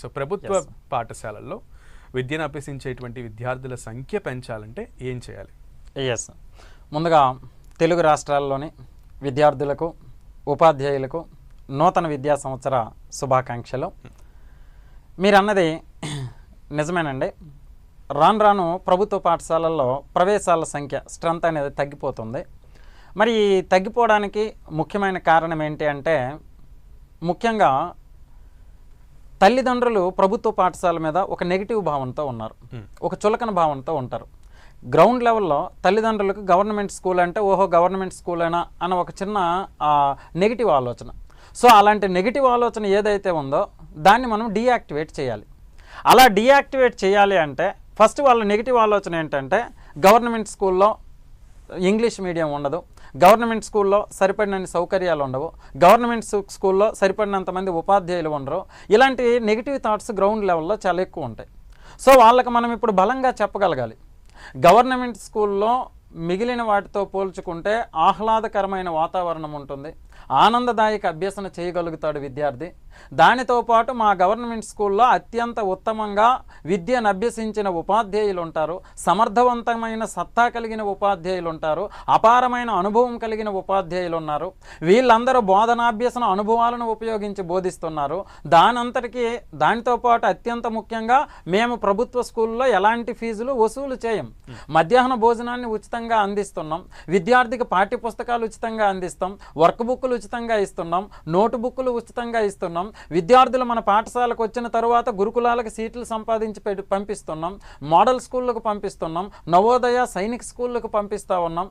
So ప్రభుత్వ పాఠశాలల్లో విద్యను అభ్యసించేటువంటి విద్యార్థుల సంఖ్య పెంచాలంటే ఏం చేయాలి? ఎస్ ముందుగా తెలుగు రాష్ట్రాల్లోని విద్యార్థులకు ఉపాధ్యాయులకు నూతన విద్యా సంవత్సర శుభాకాంక్షలు. మీరు అన్నది నిజమేనండి. రాను రాను ప్రభుత్వ పాఠశాలల్లో ప్రవేశాల సంఖ్య స్ట్రెంత్ అనేది తగ్గిపోతుంది. మరి తగ్గిపోవడానికి ముఖ్యమైన కారణం ఏంటి అంటే ముఖ్యంగా తల్లిదండ్రులు ప్రభుత్వ పాఠశాల మీద ఒక నెగిటివ్ భావంతో ఉన్నారు. ఒక చులకన భావంతో ఉంటారు. గ్రౌండ్ లెవెల్లో తల్లిదండ్రులకు గవర్నమెంట్ స్కూల్ అంటే ఓహో గవర్నమెంట్ స్కూల్ అయినా అన్న ఒక చిన్న నెగిటివ్ ఆలోచన. సో అలాంటి నెగిటివ్ ఆలోచన ఏదైతే ఉందో దాన్ని మనం డీయాక్టివేట్ చేయాలి. అలా డీయాక్టివేట్ చేయాలి అంటే ఫస్ట్ వాళ్ళ నెగిటివ్ ఆలోచన ఏంటంటే గవర్నమెంట్ స్కూల్లో ఇంగ్లీష్ మీడియం ఉండదు. గవర్నమెంట్ స్కూల్లో సరిపడినన్ని సౌకర్యాలు ఉండవు. గవర్నమెంట్ స్కూల్లో సరిపడినంత మంది ఉపాధ్యాయులు ఉండరు. ఇలాంటి నెగిటివ్ థాట్స్ గ్రౌండ్ లెవెల్లో చాలా ఎక్కువ ఉంటాయి. సో వాళ్ళకి మనం ఇప్పుడు బలంగా చెప్పగలగాలి. గవర్నమెంట్ స్కూల్లో మిగిలిన వాటితో పోల్చుకుంటే ఆహ్లాదకరమైన వాతావరణం ఉంటుంది. ఆనందదాయక అభ్యసన చేయగలుగుతాడు విద్యార్థి. దానితో పాటు మా గవర్నమెంట్ స్కూల్లో అత్యంత ఉత్తమంగా విద్యను అభ్యసించిన ఉపాధ్యాయులు ఉంటారు సమర్థవంతమైన సత్తా కలిగిన ఉపాధ్యాయులు ఉంటారు అపారమైన అనుభవం కలిగిన ఉపాధ్యాయులు ఉన్నారు వీళ్ళందరూ బోధనాభ్యసన అనుభవాలను ఉపయోగించి బోధిస్తున్నారు. దానంతటికీ దానితో పాటు అత్యంత ముఖ్యంగా మేము ప్రభుత్వ స్కూల్లో ఎలాంటి ఫీజులు వసూలు చేయం. మధ్యాహ్న భోజనాన్ని ఉచితంగా అందిస్తున్నాం. విద్యార్థికి పాఠ్య పుస్తకాలు ఉచితంగా అందిస్తాం. వర్క్ బుక్లు ఉచితంగా ఇస్తున్నాం నోటు బుక్కులు ఉచితంగా ఇస్తున్నాం విద్యార్థులు మన పాఠశాలకు వచ్చిన తరువాత గురుకులాలకు సీట్లు సంపాదించి పంపిస్తున్నాం మోడల్ స్కూళ్ళకు పంపిస్తున్నాం నవోదయ సైనిక స్కూళ్ళకు పంపిస్తూ ఉన్నాం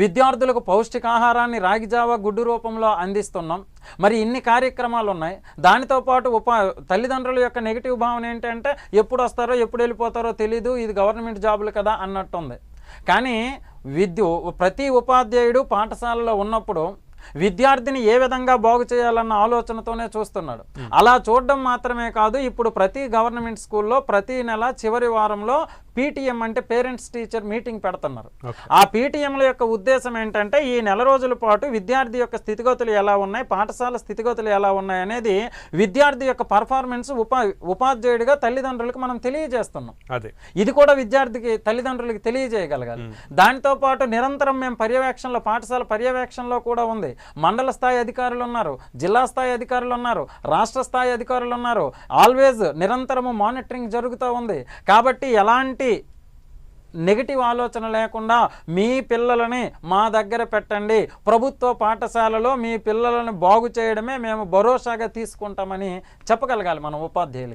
విద్యార్థులకు పౌష్టికాహారాన్ని రాగిజావ గుడ్డు రూపంలో అందిస్తున్నాం. మరి ఇన్ని కార్యక్రమాలు ఉన్నాయి దానితో పాటు ఉపా తల్లిదండ్రుల యొక్క నెగిటివ్ భావన ఏంటంటే ఎప్పుడు వస్తారో ఎప్పుడు వెళ్ళిపోతారో తెలీదు ఇది గవర్నమెంట్ జాబులు కదా అన్నట్టుంది. కానీ విద్యు ప్రతి ఉపాధ్యాయుడు పాఠశాలలో ఉన్నప్పుడు విద్యార్థిని ఏ విధంగా బాగు చేయాలన్న ఆలోచనతోనే చూస్తున్నాడు. అలా చూడడం మాత్రమే కాదు ఇప్పుడు ప్రతి గవర్నమెంట్ స్కూల్లో ప్రతి నెల చివరి వారంలో పీటీఎం అంటే పేరెంట్స్ టీచర్ మీటింగ్ పెడుతున్నారు. ఆ పీటీఎంల యొక్క ఉద్దేశం ఏంటంటే ఈ నెల రోజుల పాటు విద్యార్థి యొక్క స్థితిగతులు ఎలా ఉన్నాయి పాఠశాల స్థితిగతులు ఎలా ఉన్నాయి అనేది విద్యార్థి యొక్క పర్ఫార్మెన్స్ ఉపా ఉపాధ్యాయుడిగా తల్లిదండ్రులకు మనం తెలియజేస్తున్నాం. అదే. ఇది కూడా విద్యార్థికి తల్లిదండ్రులకి తెలియజేయగలగాలి. దానితో పాటు నిరంతరం మేము పర్యవేక్షణలో పాఠశాల పర్యవేక్షణలో కూడా ఉంది. మండల స్థాయి అధికారులు ఉన్నారు జిల్లా స్థాయి అధికారులు ఉన్నారు రాష్ట్ర స్థాయి అధికారులు ఉన్నారు. ఆల్వేజ్ నిరంతరము మానిటరింగ్ జరుగుతూ ఉంది. కాబట్టి ఎలాంటి నెగిటివ్ ఆలోచన లేకుండా మీ పిల్లలని మా దగ్గర పెట్టండి. ప్రభుత్వ పాఠశాలలో మీ పిల్లలను బాగు చేయడమే మేము భరోసాగా తీసుకుంటామని చెప్పగలగాలి మనం ఉపాధ్యాయులు